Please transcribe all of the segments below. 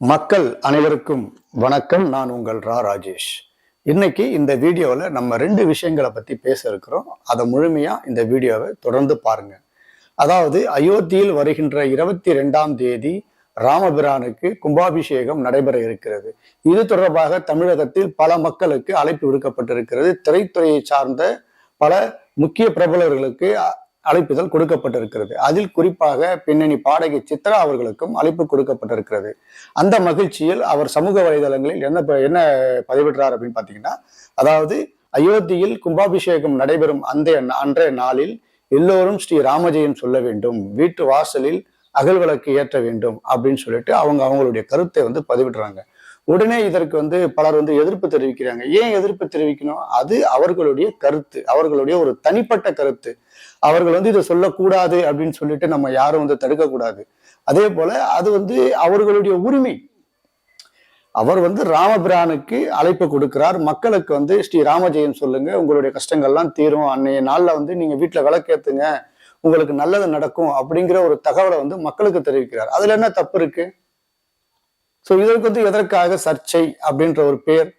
மக்கள் அனைவருக்கும் வணக்கம். நான் உங்கள் ரா ராஜேஷ். இன்னைக்கு இந்த வீடியோவில் நம்ம ரெண்டு விஷயங்களை பற்றி பேச இருக்கிறோம். அதை முழுமையாக இந்த வீடியோவை தொடர்ந்து பாருங்க. அதாவது அயோத்தியில் வருகின்ற இருபத்தி ரெண்டாம் தேதி ராமபிரானுக்கு கும்பாபிஷேகம் நடைபெற இருக்கிறது. இது தொடர்பாக தமிழகத்தில் பல மக்களுக்கு அழைப்பு விடுக்கப்பட்டிருக்கிறது. திரைத்துறையை சார்ந்த பல முக்கிய பிரபலர்களுக்கு அழைப்புதல் கொடுக்கப்பட்டிருக்கிறது. அதில் குறிப்பாக பின்னணி பாடகி சித்ரா அவர்களுக்கும் அழைப்பு கொடுக்கப்பட்டிருக்கிறது. அந்த மகிழ்ச்சியில் அவர் சமூக வலைதளங்களில் என்ன என்ன பதிவிடுறார் அப்படின்னு பார்த்தீங்கன்னா அதாவது அயோத்தியில் கும்பாபிஷேகம் நடைபெறும் அந்த அன்றைய நாளில் எல்லோரும் ஸ்ரீ ராமஜெயம் சொல்ல வேண்டும் வீட்டு வாசலில் அகல்விளக்கு ஏற்ற வேண்டும் அப்படின்னு சொல்லிட்டு அவங்க அவங்களுடைய கருத்தை வந்து பதிவிடுறாங்க. உடனே இதற்கு வந்து பலர் வந்து எதிர்ப்பு தெரிவிக்கிறாங்க. ஏன் எதிர்ப்பு தெரிவிக்கணும்? அது அவர்களுடைய கருத்து. அவர்களுடைய ஒரு தனிப்பட்ட கருத்து. அவர்கள் வந்து இதை சொல்லக்கூடாது அப்படின்னு சொல்லிட்டு நம்ம யாரும் வந்து தடுக்கக்கூடாது. அதே போல அது வந்து அவர்களுடைய உரிமை. அவர் வந்து ராமபிரானுக்கு அழைப்பு கொடுக்கிறார். மக்களுக்கு வந்து ஸ்ரீ ராமஜெயம் சொல்லுங்க. உங்களுடைய கஷ்டங்கள்லாம் தீரும். அன்னைய நாள்ல வந்து நீங்க வீட்டுல விளக்கேத்துங்க. உங்களுக்கு நல்லது நடக்கும். அப்படிங்கிற ஒரு தகவலை வந்து மக்களுக்கு தெரிவிக்கிறார். அதுல என்ன தப்பு இருக்கு? ஸோ இதற்கு வந்து எதற்காக சர்ச்சை அப்படின்ற ஒரு பெயர்?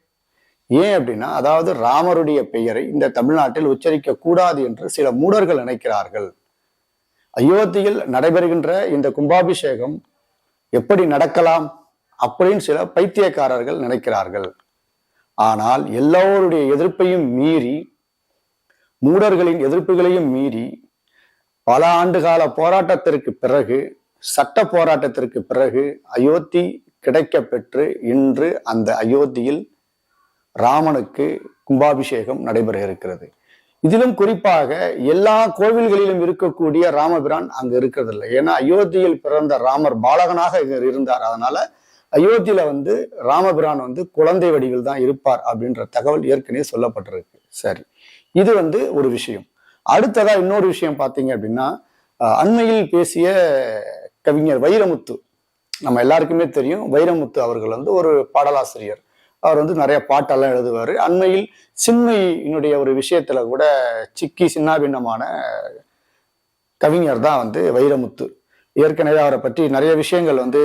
ஏன் அப்படின்னா அதாவது ராமருடைய பெயரை இந்த தமிழ்நாட்டில் உச்சரிக்க கூடாது என்று சில மூடர்கள் நினைக்கிறார்கள். அயோத்தியில் நடைபெறுகின்ற இந்த கும்பாபிஷேகம் எப்படி நடக்கலாம் அப்படின்னு சில பைத்தியக்காரர்கள் நினைக்கிறார்கள். ஆனால் எல்லோருடைய எதிர்ப்பையும் மீறி மூடர்களின் எதிர்ப்புகளையும் மீறி பல ஆண்டுகால போராட்டத்திற்கு பிறகு சட்ட போராட்டத்திற்கு பிறகு அயோத்தி கிடைக்கப்பெற்று இன்று அந்த அயோத்தியில் ராமனுக்கு கும்பாபிஷேகம் நடைபெற இருக்கிறது இதிலும் குறிப்பாக எல்லா கோவில்களிலும் இருக்கக்கூடிய ராமபிரான் அங்கு இருக்கிறது இல்லை ஏன்னா அயோத்தியில் பிறந்த ராமர் பாலகனாக இருந்தார். அதனால அயோத்தியில வந்து ராமபிரான் வந்து குழந்தை வடிவில் தான் இருப்பார் அப்படின்ற தகவல் ஏற்கனவே சொல்லப்பட்டிருக்கு. சரி இது வந்து ஒரு விஷயம். அடுத்ததா இன்னொரு விஷயம் பார்த்தீங்க அப்படின்னா அண்மையில் பேசிய கவிஞர் வைரமுத்து. நம்ம எல்லாருக்குமே தெரியும் வைரமுத்து அவர்கள் வந்து ஒரு பாடலாசிரியர். அவர் வந்து நிறைய பாட்டெல்லாம் எழுதுவார். அண்மையில் சின்மையினுடைய ஒரு விஷயத்துல கூட சிக்கி சின்னாபின்னமான கவிஞர் தான் வந்து வைரமுத்து. ஏற்கனவே அவரை பற்றி நிறைய விஷயங்கள் வந்து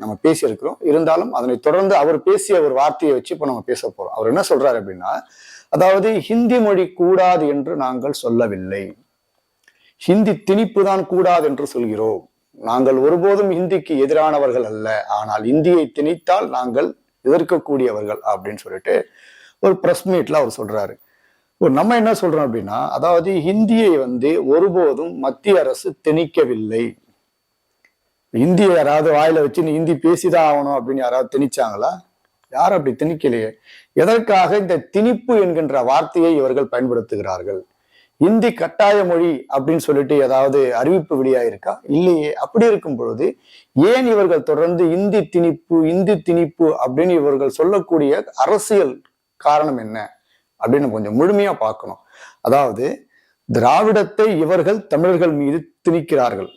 நம்ம பேசியிருக்கிறோம். இருந்தாலும் அதனை தொடர்ந்து அவர் பேசிய ஒரு வார்த்தையை வச்சு இப்போ நம்ம பேச போறோம். அவர் என்ன சொல்றாரு அப்படின்னா அதாவது ஹிந்தி மொழி கூடாது என்று நாங்கள் சொல்லவில்லை. ஹிந்தி திணிப்பு தான் கூடாது என்று சொல்கிறோம். நாங்கள் ஒருபோதும் ஹிந்திக்கு எதிரானவர்கள் அல்ல ஆனால் இந்தியை திணித்தால் நாங்கள் எதிர்க்கக்கூடியவர்கள் அப்படின்னு சொல்லிட்டு ஒரு பிரஸ் மீட்ல அவர் சொல்றாரு. நம்ம என்ன சொல்றோம் அப்படின்னா அதாவது ஹிந்தியை வந்து ஒருபோதும் மத்திய அரசு திணிக்கவில்லை. இந்திய யாராவது வாயில வச்சு நீ ஹிந்தி பேசிதான் ஆகணும் அப்படின்னு யாராவது திணிச்சாங்களா? யாரும் அப்படி திணிக்கலையே. எதற்காக இந்த திணிப்பு என்கின்ற வார்த்தையை இவர்கள் பயன்படுத்துகிறார்கள்? இந்தி கட்டாய மொழி அப்படின்னு சொல்லிட்டு ஏதாவது அறிவிப்பு வெளியாயிருக்கா? இல்லையே. அப்படி இருக்கும் பொழுது ஏன் இவர்கள் தொடர்ந்து இந்தி திணிப்பு இந்தி திணிப்பு அப்படின்னு இவர்கள் சொல்லக்கூடிய அரசியல் காரணம் என்ன அப்படின்னு கொஞ்சம் முழுமையா பார்க்கணும். அதாவது திராவிடத்தை இவர்கள் தமிழர்கள் மீது திணிக்கிறார்கள்.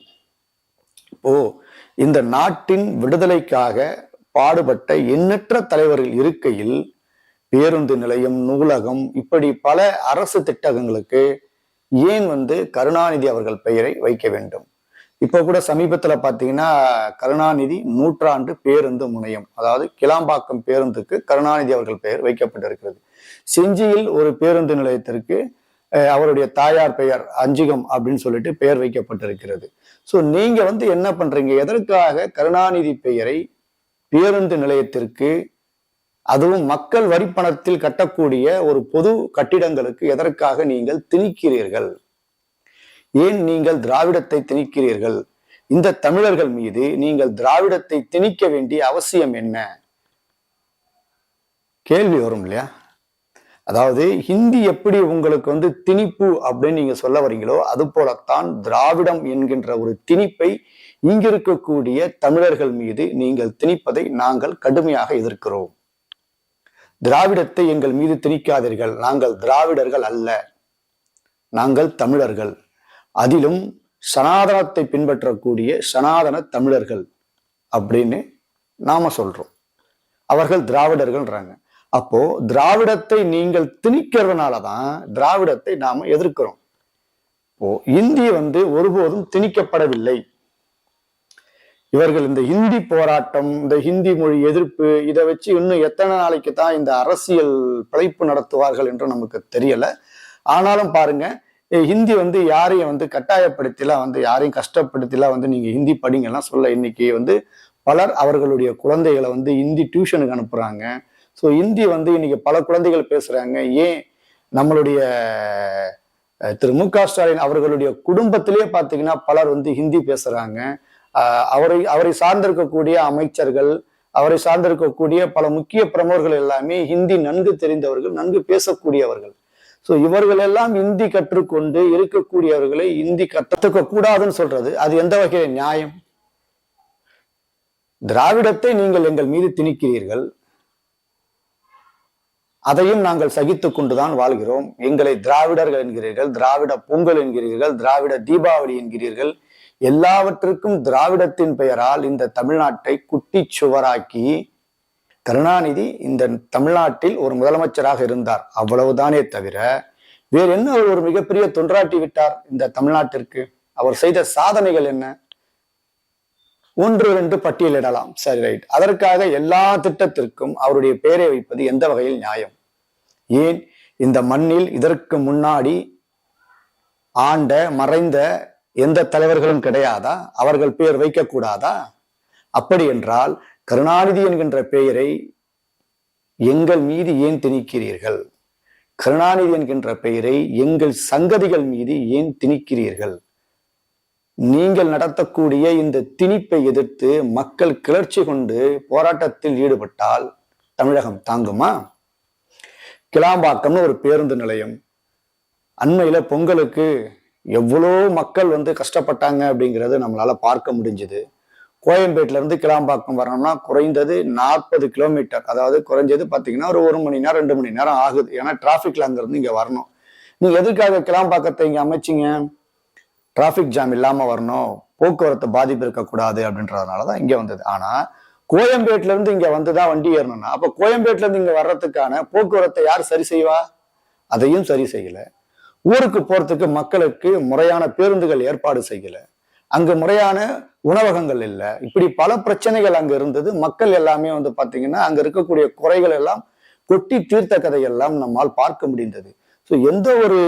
ஓ இந்த நாட்டின் விடுதலைக்காக பாடுபட்ட எண்ணற்ற தலைவர்கள் இருக்கையில் பேருந்து நிலையம் நூலகம் இப்படி பல அரசு திட்டங்களுக்கு ஏன் வந்து கருணாநிதி அவர்கள் பெயரை வைக்க வேண்டும்? இப்போ கூட சமீபத்தில் பார்த்தீங்கன்னா கருணாநிதி நூற்றாண்டு பேருந்து முனையம் அதாவது கிளாம்பாக்கம் பேருந்துக்கு கருணாநிதி அவர்கள் பெயர் வைக்கப்பட்டிருக்கிறது. செஞ்சியில் ஒரு பேருந்து நிலையத்திற்கு அவருடைய தாயார் பெயர் அஞ்சுகம் அப்படின்னு சொல்லிட்டு பெயர் வைக்கப்பட்டிருக்கிறது. ஸோ நீங்க வந்து என்ன பண்றீங்க? எதற்காக கருணாநிதி பெயரை பேருந்து நிலையத்திற்கு அதுவும் மக்கள் வரிப்பணத்தில் கட்டக்கூடிய ஒரு பொது கட்டிடங்களுக்கு எதற்காக நீங்கள் திணிக்கிறீர்கள்? ஏன் நீங்கள் திராவிடத்தை திணிக்கிறீர்கள்? இந்த தமிழர்கள் மீது நீங்கள் திராவிடத்தை திணிக்க வேண்டிய அவசியம் என்ன? கேள்வி வரும் இல்லையா? அதாவது ஹிந்தி எப்படி உங்களுக்கு வந்து திணிப்பு அப்படின்னு நீங்க சொல்ல வரீங்களோ அது போலத்தான் திராவிடம் என்கின்ற ஒரு திணிப்பை இங்கிருக்கக்கூடிய தமிழர்கள் மீது நீங்கள் திணிப்பதை நாங்கள் கடுமையாக எதிர்க்கிறோம். திராவிடத்தை எங்கள் மீது திணிக்காதீர்கள். நாங்கள் திராவிடர்கள் அல்ல. நாங்கள் தமிழர்கள். அதிலும் சனாதனத்தை பின்பற்றக்கூடிய சனாதன தமிழர்கள் அப்படின்னு நாம சொல்றோம். அவர்கள் திராவிடர்கள்ன்றாங்க. அப்போ திராவிடத்தை நீங்கள் திணிக்கிறதுனால தான் திராவிடத்தை நாம எதிர்க்கிறோம். இப்போ இந்தி வந்து ஒருபோதும் திணிக்கப்படவில்லை. இவர்கள் இந்த ஹிந்தி போராட்டம் இந்த ஹிந்தி மொழி எதிர்ப்பு இதை வச்சு இன்னும் எத்தனை நாளைக்கு தான் இந்த அரசியல் பிழைப்பு நடத்துவார்கள் என்று நமக்கு தெரியல. ஆனாலும் பாருங்க ஹிந்தி வந்து யாரையும் வந்து கட்டாயப்படுத்திலாம் வந்து யாரையும் கஷ்டப்படுத்திலாம் வந்து நீங்க ஹிந்தி படிங்கலாம் சொல்ல இன்னைக்கு வந்து பலர் அவர்களுடைய குழந்தைகளை வந்து ஹிந்தி டியூஷனுக்கு அனுப்புறாங்க. ஸோ ஹிந்தி வந்து இன்னைக்கு பல குழந்தைகள் பேசுறாங்க. ஏன்? நம்மளுடைய திரு மு க ஸ்டாலின் அவர்களுடைய குடும்பத்திலேயே பார்த்தீங்கன்னா பலர் வந்து ஹிந்தி பேசுறாங்க. அவரை அவரை சார்ந்திருக்கக்கூடிய அமைச்சர்கள் அவரை சார்ந்திருக்கக்கூடிய பல முக்கிய பிரமுகர்கள் எல்லாமே ஹிந்தி நன்கு தெரிந்தவர்கள் நன்கு பேசக்கூடியவர்கள். ஸோ இவர்கள் எல்லாம் ஹிந்தி கற்றுக்கொண்டு இருக்கக்கூடியவர்களை இந்தி கற்றுக்க கூடாதுன்னு சொல்றது. அது எந்த வகையில நியாயம்? திராவிடத்தை நீங்கள் எங்கள் மீது திணிக்கிறீர்கள். அதையும் நாங்கள் சகித்துக் கொண்டுதான் வாழ்கிறோம். எங்களை திராவிடர்கள் என்கிறீர்கள் திராவிட பொங்கல் என்கிறீர்கள் திராவிட தீபாவளி என்கிறீர்கள். எல்லாவற்றுக்கும் திராவிடத்தின் பெயரால் இந்த தமிழ்நாட்டை குட்டி சுவராக்கி கருணாநிதி இந்த தமிழ்நாட்டில் ஒரு முதலமைச்சராக இருந்தார். அவ்வளவுதானே தவிர வேறு என்ன அவர் ஒரு மிகப்பெரிய தொன்றாட்டி விட்டார் இந்த தமிழ்நாட்டிற்கு? அவர் செய்த சாதனைகள் என்ன? ஒன்று ரெண்டு பட்டியலிடலாம். சரி ரைட். அதற்காக எல்லா திட்டத்திற்கும் அவருடைய பெயரை வைப்பது எந்த வகையில் நியாயம்? ஏன்? இந்த மண்ணில் இதற்கு முன்னாடி ஆண்ட மறைந்த எந்த தலைவர்களும் கிடையாதா? அவர்கள் பெயர் வைக்கக்கூடாதா? அப்படி என்றால் கருணாநிதி என்கின்ற பெயரை எங்கள் மீது ஏன் திணிக்கிறீர்கள்? கருணாநிதி என்கின்ற பெயரை எங்கள் சங்கதிகள் மீது ஏன் திணிக்கிறீர்கள்? நீங்கள் நடத்தக்கூடிய இந்த திணிப்பை எதிர்த்து மக்கள் கிளர்ச்சி கொண்டு போராட்டத்தில் ஈடுபட்டால் தமிழகம் தாங்குமா? கிளாம்பாக்கம்னு ஒரு பேருந்து நிலையம். அண்மையில பொங்கலுக்கு எவ்வளோ மக்கள் வந்து கஷ்டப்பட்டாங்க அப்படிங்கிறது நம்மளால பார்க்க முடிஞ்சுது. கோயம்பேட்டில இருந்து கிளாம்பாக்கம் வரணும்னா குறைந்தது நாற்பது கிலோமீட்டர் அதாவது குறைஞ்சது பார்த்தீங்கன்னா ஒரு ஒரு மணி நேரம் ரெண்டு மணி நேரம் ஆகுது. ஏன்னா டிராஃபிக்ல அங்கேருந்து இங்கே வரணும். நீங்கள் எதுக்காக கிளாம்பாக்கத்தை இங்கே அமைச்சிங்க? டிராஃபிக் ஜாம் இல்லாமல் வரணும். போக்குவரத்து பாதிப்பு இருக்கக்கூடாது அப்படின்றதுனால தான் இங்கே வந்தது. ஆனால் கோயம்பேட்டிலேருந்து இங்கே வந்து தான் வண்டி ஏறணும்னா அப்போ கோயம்பேட்டிலேருந்து இங்கே வர்றதுக்கான போக்குவரத்தை யார் சரி செய்வா? அதையும் சரி செய்யல. ஊருக்கு போறதுக்கு மக்களுக்கு முறையான பேருந்துகள் ஏற்பாடு செய்யல. அங்கு முறையான உணவகங்கள் இல்லை. இப்படி பல பிரச்சனைகள் அங்க இருந்தது. மக்கள் எல்லாமே வந்து பாத்தீங்கன்னா அங்க இருக்கக்கூடிய குறைகள் எல்லாம் கொட்டி தீர்த்த கதையெல்லாம் நம்மால் பார்க்க முடிந்தது. ஸோ எந்த ஒரு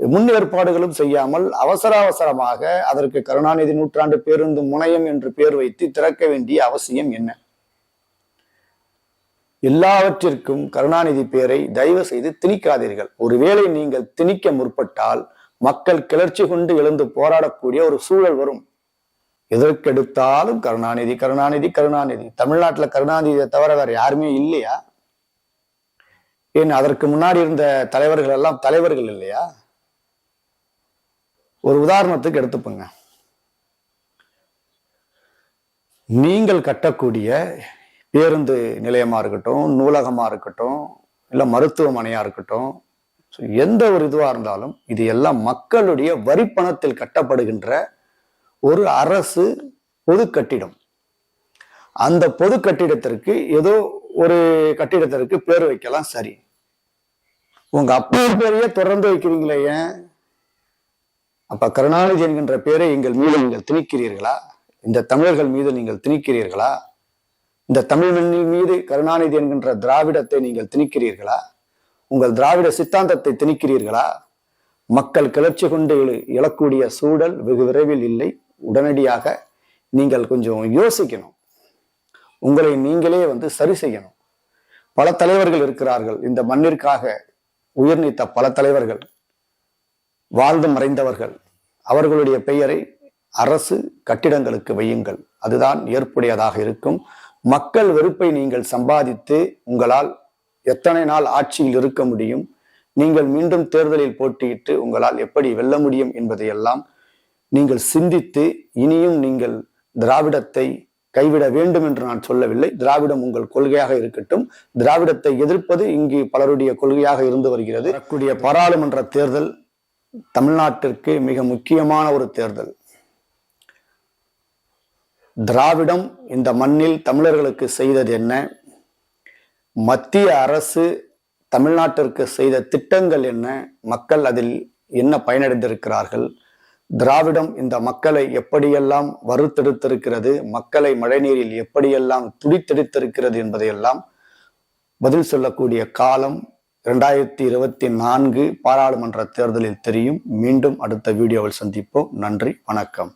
முன்னேற்பாடுகளும் செய்யாமல் அவசர அவசரமாக அதற்கு கருணாநிதி நூற்றாண்டு பேருந்து முனையம் என்று பெயர் வைத்து திறக்க வேண்டிய அவசியம் என்ன? எல்லாவற்றிற்கும் கருணாநிதி பேரை தயவு செய்து திணிக்காதீர்கள். ஒருவேளை நீங்கள் திணிக்க முற்பட்டால் மக்கள் கிளர்ச்சி கொண்டு எழுந்து போராடக்கூடிய ஒரு சூழல் வரும். எதற்கெடுத்தாலும் கருணாநிதி கருணாநிதி கருணாநிதி. தமிழ்நாட்டுல கருணாநிதியை தவிர வேற யாருமே இல்லையா? ஏன் அதற்கு முன்னாடி இருந்த தலைவர்கள் எல்லாம் தலைவர்கள் இல்லையா? ஒரு உதாரணத்துக்கு எடுத்துப்போங்க நீங்கள் கட்டக்கூடிய பேருந்து நிலையமாக இருக்கட்டும் நூலகமாக இருக்கட்டும் இல்லை மருத்துவமனையாக இருக்கட்டும் ஸோ எந்த ஒரு இதுவாக இருந்தாலும் இது எல்லாம் மக்களுடைய வரிப்பணத்தில் கட்டப்படுகின்ற ஒரு அரசு பொது கட்டிடம். அந்த பொது கட்டிடத்திற்கு ஏதோ ஒரு கட்டிடத்திற்கு பேர் வைக்கலாம் சரி. உங்க அப்பா பேரையே தொடர்ந்து வைக்கிறீங்களே ஏன்? அப்ப கருணாநிதி என்கின்ற பேரை எங்கள் மீது நீங்கள் திணிக்கிறீர்களா? இந்த தமிழர்கள் மீது நீங்கள் திணிக்கிறீர்களா? இந்த தமிழ் மண்ணின் மீது கருணாநிதி என்கின்ற திராவிடத்தை நீங்கள் திணிக்கிறீர்களா? உங்கள் திராவிட சித்தாந்தத்தை திணிக்கிறீர்களா? மக்கள் கிளர்ச்சி கொண்டு இழக்கூடிய சூழல் வெகு விரைவில் இல்லை. உடனடியாக நீங்கள் கொஞ்சம் யோசிக்கணும். உங்களை நீங்களே வந்து சரி செய்யணும். பல தலைவர்கள் இருக்கிறார்கள். இந்த மண்ணிற்காக உயிர் நீத்த பல தலைவர்கள். வாழ்ந்து மறைந்தவர்கள். அவர்களுடைய பெயரை அரசு கட்டிடங்களுக்கு வையுங்கள். அதுதான் ஏற்புடையதாக இருக்கும். மக்கள் வெறுப்பை நீங்கள் சம்பாதித்து உங்களால் எத்தனை நாள் ஆட்சியில் இருக்க முடியும்? நீங்கள் மீண்டும் தேர்தலில் போட்டியிட்டு உங்களால் எப்படி வெல்ல முடியும் என்பதையெல்லாம் நீங்கள் சிந்தித்து இனியும் நீங்கள் திராவிடத்தை கைவிட வேண்டும் என்று நான் சொல்லவில்லை. திராவிடம் உங்கள் கொள்கையாக இருக்கட்டும். திராவிடத்தை எதிர்ப்பது இங்கு பலருடைய கொள்கையாக இருந்து வருகிறது. கூடிய பாராளுமன்ற தேர்தல் தமிழ்நாட்டிற்கு மிக முக்கியமான ஒரு தேர்தல். திராவிடம் இந்த மண்ணில் தமிழர்களுக்கு செய்தது என்ன? மத்திய அரசு தமிழ்நாட்டிற்கு செய்த திட்டங்கள் என்ன? மக்கள் அதில் என்ன பயனடைந்திருக்கிறார்கள்? திராவிடம் இந்த மக்களை எப்படியெல்லாம் வறுத்தெடுத்திருக்கிறது? மக்களை மழைநீரில் எப்படியெல்லாம் துடித்தெடுத்திருக்கிறது என்பதையெல்லாம் பதில் சொல்லக்கூடிய காலம் இரண்டாயிரத்தி இருபத்தி நான்கு பாராளுமன்ற தேர்தலில் தெரியும். மீண்டும் அடுத்த வீடியோவில் சந்திப்போம். நன்றி வணக்கம்.